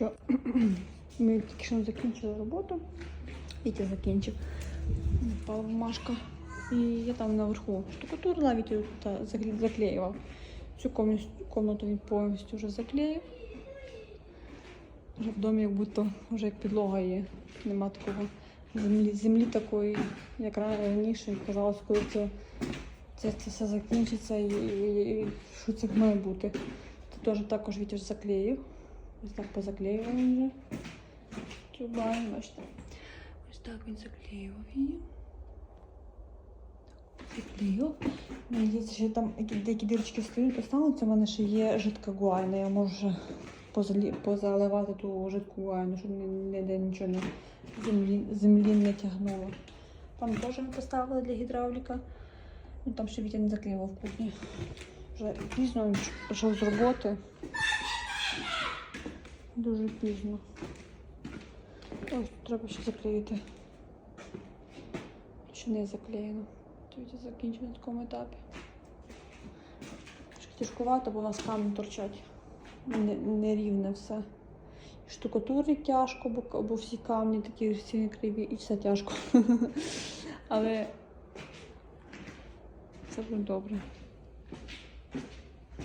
Ми тільки що закінчили роботу. Вітя закінчив. Впала бумажка. І я там наверху штукатурила, Вітя закле- заклеював. Цю комнату він повністю вже заклеїв. Вже в домі як будто вже як підлога є. Нема такого землі, землі такої, як раніше. Казалось, коли це, це, це все закінчиться і, і, і що це має бути. Це теж також Вітя ж заклеїв. Ось так позаклеював він вже. Цю баню, бачите. Ось так він заклеював її. Мені здається, що там які- деякі дірочки остануться. У мене ще є жидка гуайна. Я можу позаливати ту жидку гуайну, щоб ні- ніде нічого не землі, землі не тягнуло. Там теж ми поставили для гідравліка. Ну, там ще Вітя не заклеював в кухні. Вже пізно пішов з роботи. Дуже пізно. Ось треба ще заклеїти. Ще не заклеєно. Тільки закінчено на такому етапі. Тяжкувато, бо у нас камні торчать. Не- Нерівне все. І штукатурить тяжко, бо, бо всі камні такі всі криві і все тяжко. Але все буде добре.